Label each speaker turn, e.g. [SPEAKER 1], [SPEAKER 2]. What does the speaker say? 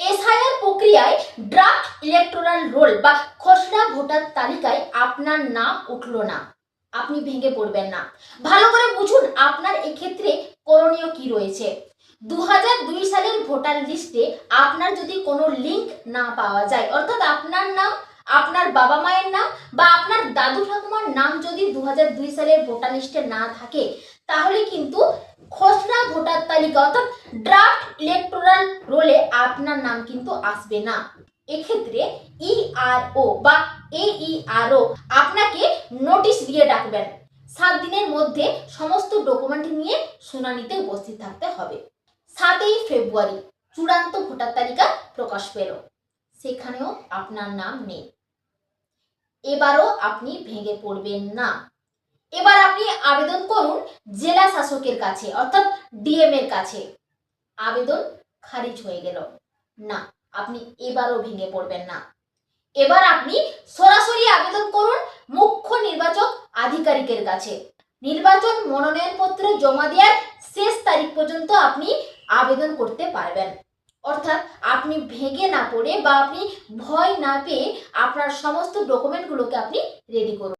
[SPEAKER 1] SIR প্রক্রিয়ায় draft electoral role বা খসড়া ভোটার তালিকায় আপনার নাম উঠল না। আপনি ভেঙে পড়বেন না। ভালো করে বুঝুন আপনার এক্ষেত্রে করণীয় কি রয়েছে। দু সালের ভোটার লিস্টে আপনার যদি কোনো লিঙ্ক না পাওয়া যায়, অর্থাৎ আপনার নাম, আপনার বাবা মায়ের নাম বা আপনার দাদু ঠাকুমার নাম যদি দু সালের ভোটার লিস্টে না থাকে, তাহলে কিন্তু খসড়া ভোটার তালিকা অর্থাৎ ড্রাফট ইলেকটোরাল রোলে আপনার নাম কিন্তু আসবে না। এক্ষেত্রে ইআরও বা এইআরও আপনাকে নোটিশ দিয়ে ডাকবেন। সাত দিনের মধ্যে সমস্ত ডকুমেন্ট নিয়ে শুনানিতে উপস্থিত থাকতে হবে। সাতই ফেব্রুয়ারি চূড়ান্ত ভোটার তালিকা প্রকাশ পেল। সেখানেও আপনার নাম নেই। এবারও আপনি ভেঙে পড়বেন না। এবার আপনি আবেদন করুন জেলা শাসকের কাছে, অর্থাৎ ডিএম এর কাছে। আবেদন খারিজ হয়ে গেল। না, আপনি এবারও ভেঙে পড়বেন না। এবার আপনি সরাসরি আবেদন করুন মুখ্য নির্বাচক আধিকারিকের কাছে। নির্বাচন মনোনয়নপত্র জমা দেওয়ার শেষ তারিখ পর্যন্ত আপনি আবেদন করতে পারবেন। অর্থাৎ আপনি ভেঙে না পড়ে বা আপনি ভয় না পেয়ে আপনার সমস্ত ডকুমেন্টগুলোকে আপনি রেডি করুন।